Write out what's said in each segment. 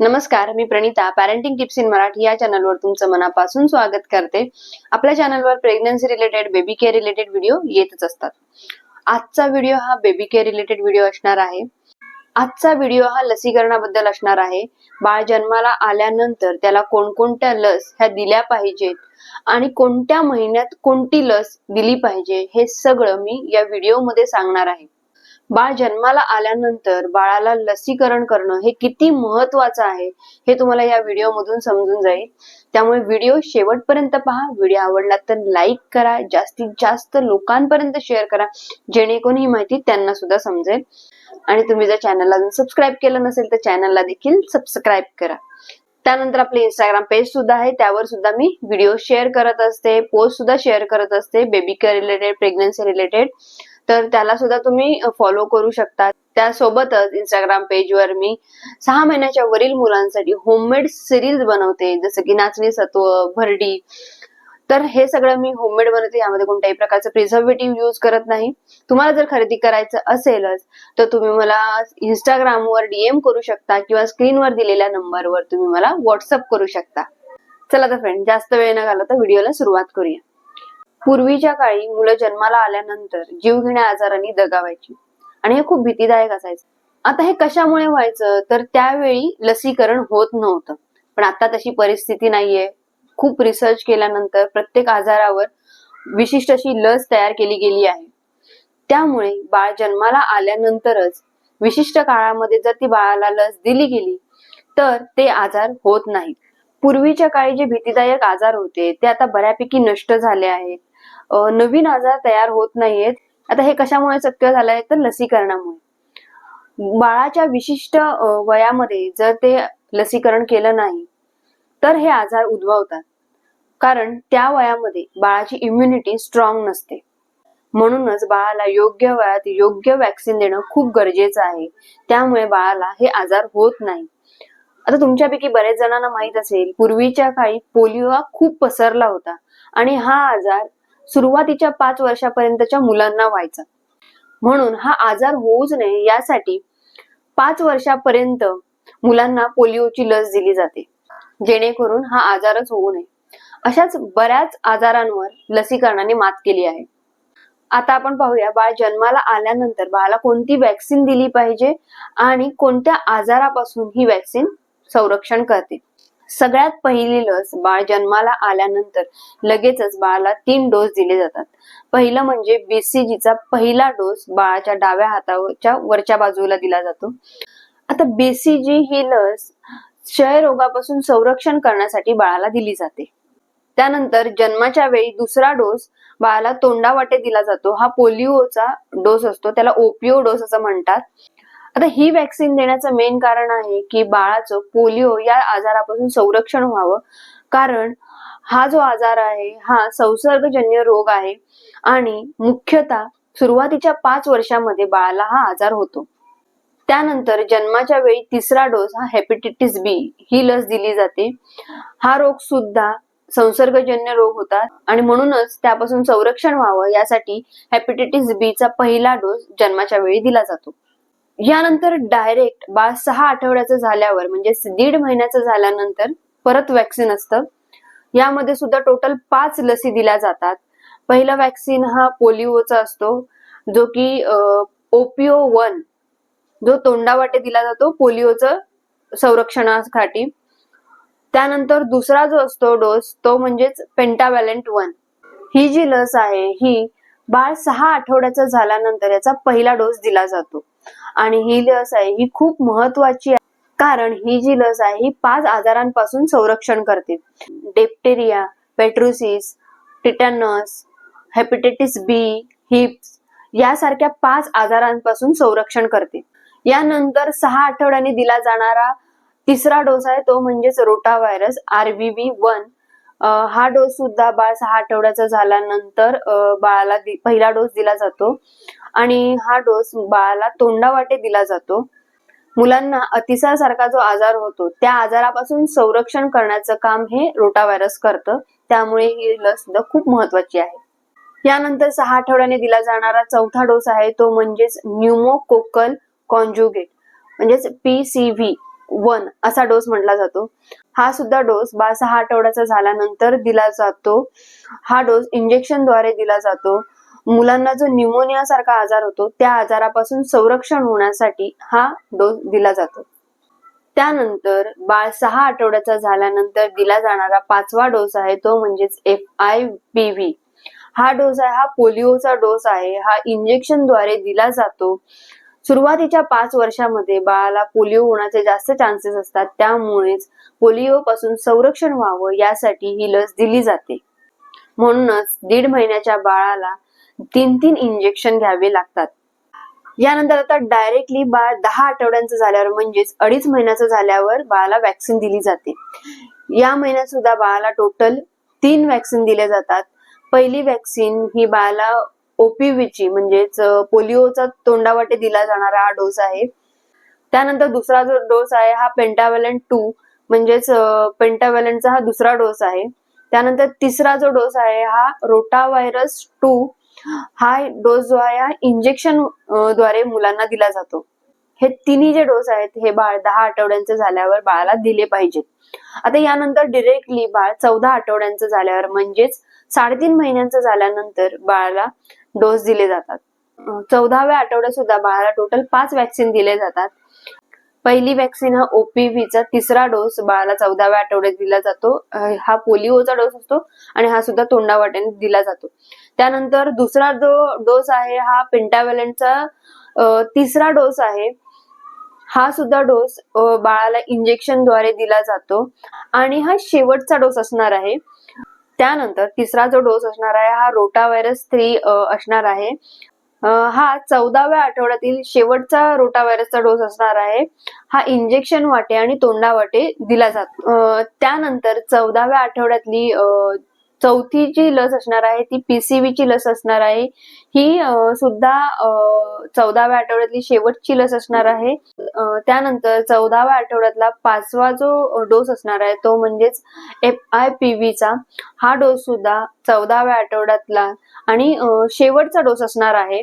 नमस्कार मी Pranita parenting tips in Marathi या चॅनलवर तुमचं मनापासून स्वागत करते. आपल्या चॅनलवर pregnancy related baby care related video येतच असतात. आजचा व्हिडिओ हा बेबी केअर रिलेटेड व्हिडिओ असणार आहे. आजचा व्हिडिओ हा लसीकरणाबद्दल असणार आहे. बाळ जन्माला आल्यानंतर त्याला कोणकोणत्या लस ह्या दिल्या पाहिजेत आणि कोणत्या महिन्यात कोणती लस दिली पाहिजे हे सगळं मी या व्हिडिओमध्ये सांगणार आहे. बाळ जन्माला आल्यानंतर बाळाला लसीकरण करणं हे किती महत्वाचं आहे हे तुम्हाला या व्हिडिओ मधून समजून जाईल. त्यामुळे व्हिडिओ शेवटपर्यंत पहा व्हिडिओ आवडला तर लाईक करा जास्तीत जास्त लोकांपर्यंत शेअर करा जेणेकरून ही माहिती त्यांना सुद्धा समजेल. आणि तुम्ही जर चॅनलला सबस्क्राईब केलं नसेल तर चॅनलला देखील सबस्क्राईब करा. त्यानंतर आपले इंस्टाग्राम पेज सुद्धा आहे त्यावर सुद्धा मी व्हिडिओ शेअर करत असते पोस्ट सुद्धा शेअर करत असते baby care related pregnancy related तर त्याला सुद्धा तुम्ही फॉलो करू शकता. त्यासोबतच इंस्टाग्राम पेजवर मी सहा महिन्याच्या वरील मुलांसाठी होममेड सिरीज बनवते. जसं की नाचणी सत्व भरडी. तर हे सगळं मी होममेड बनवते. यामध्ये कोणत्याही प्रकारचं प्रिझर्वेटिव्ह यूज करत नाही. तुम्हाला जर खरेदी करायचं असेलच तर तुम्ही मला इंस्टाग्रामवर डीएम करू शकता किंवा स्क्रीनवर दिलेल्या नंबरवर तुम्ही मला व्हॉट्सअप करू शकता. चला तर फ्रेंड जास्त वेळ न घालवता व्हिडिओला सुरुवात करूया. पूर्वीच्या काळी मुलं जन्माला आल्यानंतर जीवघेण्या आजारांनी दगावायची. आणि हे खूप भीतीदायक असायचं. आता हे कशामुळे व्हायचं? तर त्यावेळी लसीकरण होत नव्हतं. पण आता तशी परिस्थिती नाहीये. खूप रिसर्च केल्यानंतर प्रत्येक आजारावर विशिष्ट अशी लस तयार केली गेली आहे. त्यामुळे बाळ जन्माला आल्यानंतरच विशिष्ट काळामध्ये जर ती बाळाला लस दिली गेली तर ते आजार होत नाहीत. पूर्वीच्या काळी जे भीतीदायक आजार होते ते आता बऱ्यापैकी नष्ट झाले आहेत. नवीन आजार तयार होत नाहीयेत. आता हे कशामुळे शक्य झालंय? तर लसीकरणामुळे. बाळाच्या विशिष्ट वयामध्ये जर ते लसीकरण केलं नाही तर हे आजार उद्भवतात. कारण त्या वयामध्ये बाळाची इम्युनिटी स्ट्रॉंग नसते. म्हणूनच बाळाला योग्य वयात योग्य वॅक्सिन देणं खूप गरजेचं आहे. त्यामुळे बाळाला हे आजार होत नाही. आता तुमच्यापैकी बरेच जणांना माहीत असेल पूर्वीच्या काळी पोलिओ हा खूप पसरला होता. आणि हा आजार सुरुवातीच्या पाच वर्षापर्यंतच्या मुलांना व्हायचा. म्हणून हा आजार होऊच नये यासाठी पाच वर्षापर्यंत मुलांना पोलिओची लस दिली जाते. जेणेकरून हा आजारच होऊ नये. अशाच बऱ्याच आजारांवर लसीकरणाने मात केली आहे. आता आपण पाहूया बाळ जन्माला आल्यानंतर बाळाला कोणती वॅक्सिन दिली पाहिजे आणि कोणत्या आजारापासून ही वॅक्सिन संरक्षण करते. सगळ्यात पहिली लस बाळ जन्माला आल्यानंतर लगेचच बाळाला तीन डोस दिले जातात. पहिलं म्हणजे बीसीजीचा पहिला डोस बाळाच्या डाव्या हाताच्या वरच्या बाजूला दिला जातो. आता बीसीजी ही लस क्षयरोगापासून संरक्षण करण्यासाठी बाळाला दिली जाते. त्यानंतर जन्माच्या वेळी दुसरा डोस बाळाला तोंडावाटे दिला जातो. हा पोलिओचा डोस असतो त्याला ओपिओ डोस असं म्हणतात. आता ही वॅक्सिन देण्याचं मेन कारण आहे की बाळाचं पोलिओ या आजारापासून संरक्षण व्हावं. कारण हा जो आजार आहे हा संसर्गजन्य रोग आहे आणि मुख्यतः सुरुवातीच्या पाच वर्षामध्ये बाळाला हा आजार होतो. त्यानंतर जन्माच्या वेळी तिसरा डोस हा हेपेटायटिस बी ही लस दिली जाते. हा रोग सुद्धा संसर्गजन्य रोग होतात आणि म्हणूनच त्यापासून संरक्षण व्हावं यासाठी हेपेटायटिस बी चा पहिला डोस जन्माच्या वेळी दिला जातो. यानंतर डायरेक्ट बाळ सहा आठवड्याचं झाल्यावर म्हणजे दीड महिन्याचं झाल्यानंतर परत वॅक्सिन असतं. यामध्ये सुद्धा टोटल पाच लसी दिल्या जातात. पहिला वॅक्सिन हा पोलिओचा असतो जो की ओपिओ वन जो तोंडावाटे दिला जातो पोलिओचं संरक्षणासाठी. त्यानंतर दुसरा जो असतो डोस तो म्हणजेच पेंटावॅलेंट वन ही जी लस आहे ही बाळ सहा आठवड्याचा झाल्यानंतर याचा पहिला डोस दिला जातो. आणि ही लस आहे ही खूप महत्वाची आहे. कारण ही जी लस आहे ही पाच आजारांपासून संरक्षण करते. Diphtheria pertussis tetanus hepatitis B Hib यासारख्या पाच आजारांपासून संरक्षण करते. यानंतर सहा आठवड्यांनी दिला जाणारा तिसरा डोस आहे तो म्हणजेच rota virus R V one. हा डोस सुद्धा बाळ सहा आठवड्याचा झाल्यानंतर बाळाला पहिला डोस दिला जातो. आणि हा डोस बाळाला तोंडावाटे दिला जातो. मुलांना अतिसार सारखा जो आजार होतो त्या आजारापासून संरक्षण करण्याचं काम हे रोटाव्हायरस करतं. त्यामुळे ही लस सुद्धा खूप महत्वाची आहे. यानंतर सहा आठवड्याने दिला जाणारा चौथा डोस आहे तो म्हणजेच न्यूमोकोकल कॉन्ज्युगेट म्हणजेच पी सी व्ही वन असा डोस म्हटला जातो. हा सुद्धा डोस बाळ सहा आठवड्याचा झाल्यानंतर दिला जातो. हा डोस इंजेक्शनद्वारे दिला जातो. मुलांना जो न्यूमोनिया सारखा आजार होतो त्या आजारापासून संरक्षण होण्यासाठी हा डोस दिला जातो. त्यानंतर बाळ सहा आठवड्याचा झाल्यानंतर दिला जाणारा पाचवा डोस आहे तो म्हणजेच एफ आय बी व्ही हा डोस आहे हा पोलिओचा डोस आहे हा इंजेक्शनद्वारे दिला जातो. सुरुवातीच्या पाच वर्षामध्ये बाळाला पोलिओ होण्याचे जास्त चान्सेस असतात. त्यामुळेच पोलिओ पासून संरक्षण व्हावं यासाठी ही लस दिली जाते. म्हणूनच दीड महिन्याच्या बाळाला तीन तीन इंजेक्शन घ्यावे लागतात. यानंतर आता डायरेक्टली बाळ दहा आठवड्यांचं झाल्यावर म्हणजेच अडीच महिन्याचं झाल्यावर बाळाला वॅक्सिन दिली जाते. या महिन्यात सुद्धा बाळाला टोटल तीन वॅक्सिन दिल्या जातात. पहिली वॅक्सिन ही बाळाला ओपीव्हीची म्हणजेच पोलिओचा तोंडावाटे दिला जाणारा हा डोस आहे. त्यानंतर दुसरा जो डोस आहे हा पेंटावेलंट टू म्हणजेच पेंटावेलंटचा हा दुसरा डोस आहे. त्यानंतर तिसरा जो डोस आहे हा रोटा व्हायरस टू हा डोस जो आहे हा इंजेक्शनद्वारे मुलांना दिला जातो. हे तिन्ही जे डोस आहेत हे बाळ दहा आठवड्यांचे झाल्यावर बाळाला दिले पाहिजेत. आता यानंतर डिरेक्टली बाळ चौदा आठवड्यांचं झाल्यावर म्हणजेच साडेतीन महिन्यांचा झाल्यानंतर बाळाला डोस दिले जातात. चौदाव्या आठवड्यात सुद्धा बाळाला टोटल पाच वॅक्सिन दिले जातात. पहिली वॅक्सिन हा ओपीव्हीचा तिसरा डोस बाळाला चौदाव्या आठवड्यात दिला जातो. हा पोलिओचा डोस असतो आणि हा सुद्धा तोंडावाट्याने दिला जातो. त्यानंतर दुसरा जो डोस आहे हा पेंटावेलंटचा तिसरा डोस आहे. हा सुद्धा डोस बाळाला इंजेक्शनद्वारे दिला जातो. आणि हा शेवटचा डोस असणार आहे. त्यानंतर तिसरा जो डोस असणार आहे हा रोटा व्हायरस थ्री असणार आहे. हा चौदाव्या आठवड्यातील शेवटचा रोटा व्हायरसचा डोस असणार आहे. हा इंजेक्शन वाटे आणि तोंडा वाटे दिला जातो त्यानंतर चौदाव्या आठवड्यातली चौथी जी लस असणार आहे ती पीसीव्ही ची लस असणार आहे. ही सुद्धा चौदाव्या आठवड्यातली शेवटची लस असणार आहे. त्यानंतर चौदाव्या आठवड्यातला पाचवा जो डोस असणार आहे तो म्हणजेच एफ आय पी व्हीचा हा डोस सुद्धा चौदाव्या आठवड्यातला आणि शेवटचा डोस असणार आहे.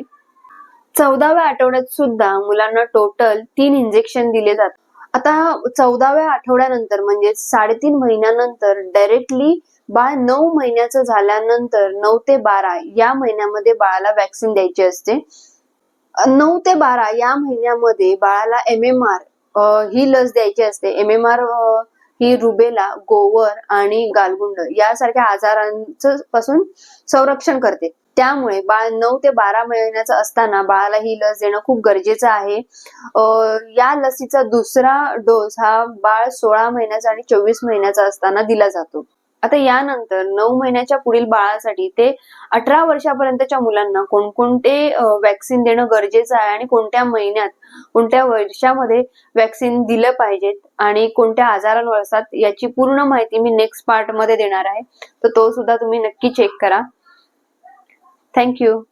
चौदाव्या आठवड्यात सुद्धा मुलांना टोटल तीन इंजेक्शन दिले जातात. आता चौदाव्या आठवड्यानंतर म्हणजे साडेतीन महिन्यानंतर डायरेक्टली बाळ नऊ महिन्याचं झाल्यानंतर नऊ ते बारा या महिन्यामध्ये बाळाला वॅक्सिन द्यायची असते. नऊ ते बारा या महिन्यामध्ये बाळाला एम एम आर ही लस द्यायची असते. एम एम आर ही रुबेला गोवर आणि गालगुंड यासारख्या आजारांचं पासून संरक्षण करते. त्यामुळे बाळ नऊ ते बारा महिन्याचं असताना बाळाला ही लस देणं खूप गरजेचं आहे. या लसीचा दुसरा डोस हा बाळ सोळा महिन्याचा आणि चोवीस महिन्याचा असताना दिला जातो. आता यानंतर नऊ महिन्याच्या पुढील बाळासाठी ते अठरा वर्षापर्यंतच्या मुलांना कोणकोणते वॅक्सिन देणं गरजेचं आहे आणि कोणत्या महिन्यात कोणत्या वर्षामध्ये वॅक्सिन दिलं पाहिजेत आणि कोणत्या आजारांवर असतात याची पूर्ण माहिती मी नेक्स्ट पार्टमध्ये देणार आहे. तर तो सुद्धा तुम्ही नक्की चेक करा. थँक्यू